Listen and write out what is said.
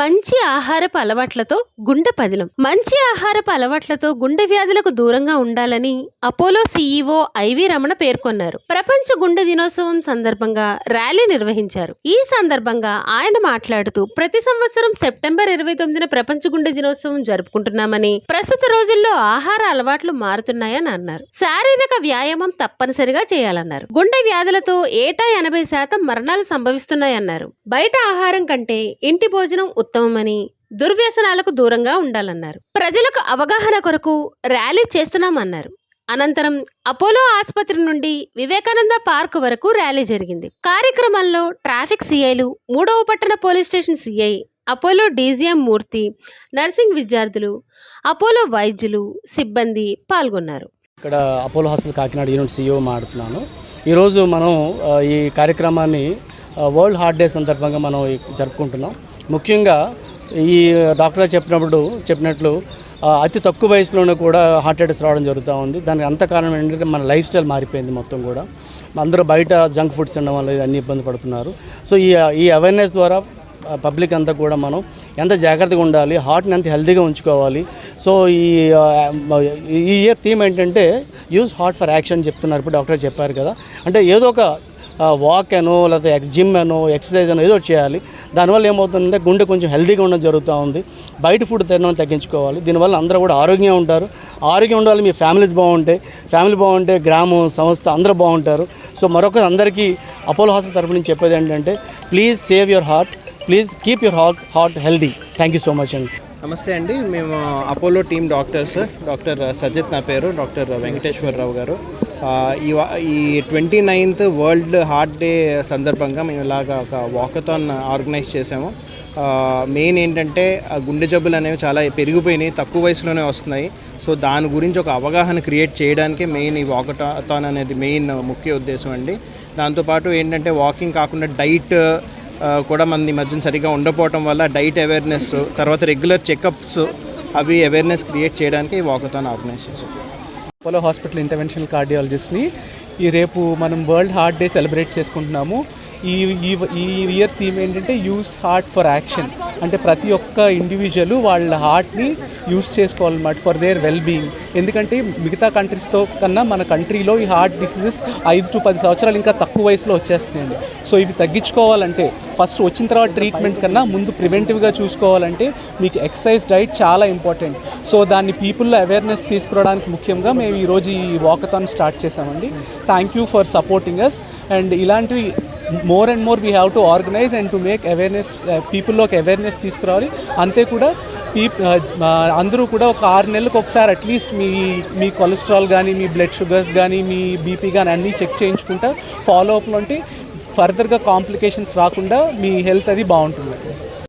మంచి ఆహారపు అలవాట్లతో గుండె పదిలం. మంచి ఆహారపు అలవాట్లతో గుండె వ్యాధులకు దూరంగా ఉండాలని అపోలో సీఈఓ ఐవి రమణ పేర్కొన్నారు. ప్రపంచ గుండె దినోత్సవం సందర్భంగా ర్యాలీ నిర్వహించారు. ఈ సందర్భంగా ఆయన మాట్లాడుతూ ప్రతి సంవత్సరం సెప్టెంబర్ ఇరవై తొమ్మిదిన ప్రపంచ గుండె దినోత్సవం జరుపుకుంటున్నామని ప్రస్తుత రోజుల్లో ఆహార అలవాట్లు మారుతున్నాయని అన్నారు. శారీరక వ్యాయామం తప్పనిసరిగా చేయాలన్నారు. గుండె వ్యాధులతో ఏటా ఎనభై శాతం మరణాలు సంభవిస్తున్నాయన్నారు. బయట ఆహారం కంటే ఇంటి భోజనం ఉత్తమమని దుర్వ్యసనాలకు దూరంగా ఉండాలన్నారు. ప్రజలకు అవగాహన కొరకు ర్యాలీ చేస్తున్నామన్నారు. అనంతరం అపోలో ఆసుపత్రి నుండి వివేకానంద పార్క్ వరకు ర్యాలీ జరిగింది. కార్యక్రమంలో ట్రాఫిక్ సిఐలు మూడవ పట్టణ police station CI Apollo DGM Murthy nursing విద్యార్థులు అపోలో వైద్యులు సిబ్బంది పాల్గొన్నారు. ఇక్కడ Apollo hospital Kakinada unit CEO మాట్లాడుతున్నాను. ఈరోజు మనం ఈ కార్యక్రమాన్ని వరల్డ్ హార్ట్ డే సందర్భంగా మనం జరుపుకుంటున్నాం. ముఖ్యంగా ఈ డాక్టర్ చెప్పినప్పుడు చెప్పినట్లు అతి తక్కువ వయసులోనే కూడా హార్ట్ అటాక్స్ రావడం జరుగుతూ ఉంది. దానికి అంత కారణం ఏంటంటే మన లైఫ్ స్టైల్ మారిపోయింది మొత్తం కూడా. అందరూ బయట జంక్ ఫుడ్స్ తినడం వల్ల అన్ని ఇబ్బంది పడుతున్నారు. సో ఈ ఈ అవేర్నెస్ ద్వారా పబ్లిక్ అంతా కూడా మనం ఎంత జాగ్రత్తగా ఉండాలి హార్ట్ని ఎంత హెల్తీగా ఉంచుకోవాలి. సో ఈ ఈ ఇయర్ థీమ్ ఏంటంటే యూజ్ హార్ట్ ఫర్ యాక్షన్ చెప్తున్నారు. ఇప్పుడు డాక్టర్ చెప్పారు కదా. అంటే ఏదో ఒక వాక్ అనో లేకపోతే ఎక్స్ జిమ్ అనో ఎక్సర్సైజ్ అనో ఏదో ఒకటి చేయాలి. దానివల్ల ఏమవుతుందంటే గుండె కొంచెం హెల్తీగా ఉండడం జరుగుతూ ఉంది. బయట ఫుడ్ తినడం తగ్గించుకోవాలి. దీనివల్ల అందరూ కూడా ఆరోగ్యంగా ఉంటారు. ఆరోగ్యం ఉండాలి మీ ఫ్యామిలీస్ బాగుంటాయి. ఫ్యామిలీ బాగుంటే గ్రామం సంస్థ అందరూ బాగుంటారు. సో మరొక అందరికీ అపోలో హాస్పిటల్ తరపు నుంచి చెప్పేది ఏంటంటే please save your heart please keep your heart heart healthy thank you so much అండి. నమస్తే అండి. మేము Apollo team doctors. Doctor Sajith నా పేరు. డాక్టర్ వెంకటేశ్వరరావు గారు. ఈ ఈ twenty ninth world heart day సందర్భంగా మేము ఇలాగ ఒక వాకథాన్ ఆర్గనైజ్ చేసాము మెయిన్ ఏంటంటే గుండె జబ్బులు అనేవి చాలా పెరిగిపోయినాయి తక్కువ వయసులోనే వస్తున్నాయి. సో దాని గురించి ఒక అవగాహన క్రియేట్ చేయడానికే మెయిన్ ఈ వాకథాన్ అనేది మెయిన్ ముఖ్య ఉద్దేశం అండి. దాంతోపాటు ఏంటంటే వాకింగ్ కాకుండా డైట్ కూడా మన ఈ మధ్యన సరిగ్గా ఉండకపోవటం వల్ల డైట్ అవేర్నెస్ తర్వాత రెగ్యులర్ చెకప్స్ అవి అవేర్నెస్ క్రియేట్ చేయడానికి ఈ వాకథాన్ ఆర్గనైజ్ చేసాం అపోలో హాస్పిటల్ ఇంటర్వెన్షనల్ కార్డియాలజిస్ట్ని. ఈ రేపు మనం వరల్డ్ హార్ట్ డే సెలబ్రేట్ చేసుకుంటున్నాము. ఈ ఈ ఈ ఇయర్ థీమ్ ఏంటంటే యూస్ హార్ట్ ఫర్ యాక్షన్ అంటే ప్రతి ఒక్క ఇండివిజువల్ వాళ్ళ హార్ట్ని యూస్ చేసుకోవాలన్నమాట ఫర్ దేర్ వెల్ బీయింగ్ ఎందుకంటే మిగతా కంట్రీస్తో కన్నా మన కంట్రీలో ఈ హార్ట్ డిసీజెస్ ఐదు టు పది సంవత్సరాలు ఇంకా తక్కువ వయసులో వచ్చేస్తున్నాయండి. సో ఇవి తగ్గించుకోవాలంటే ఫస్ట్ వచ్చిన తర్వాత ట్రీట్మెంట్ కన్నా ముందు ప్రివెంటివ్గా చూసుకోవాలంటే మీకు ఎక్సర్సైజ్ డైట్ చాలా ఇంపార్టెంట్ సో దాన్ని పీపుల్లో అవేర్నెస్ తీసుకురావడానికి ముఖ్యంగా మేము ఈరోజు ఈ వాకథాన్ స్టార్ట్ చేసామండి thank you for supporting us and ఇలాంటివి more and more we have to organise and to make awareness పీపుల్లోకి awareness తీసుకురావాలి. అంతే కూడా పీప్ uh, uh, అందరూ కూడా ఒక ఆరు నెలలకు ఒకసారి అట్లీస్ట్ మీ మీ కొలెస్ట్రాల్ కానీ మీ బ్లడ్ షుగర్స్ కానీ మీ బీపీ కానీ అన్నీ చెక్ చేయించుకుంటా. ఫాలో అప్లో ఉంటే ఫర్దర్గా కాంప్లికేషన్స్ రాకుండా మీ హెల్త్ అది బాగుంటుంది.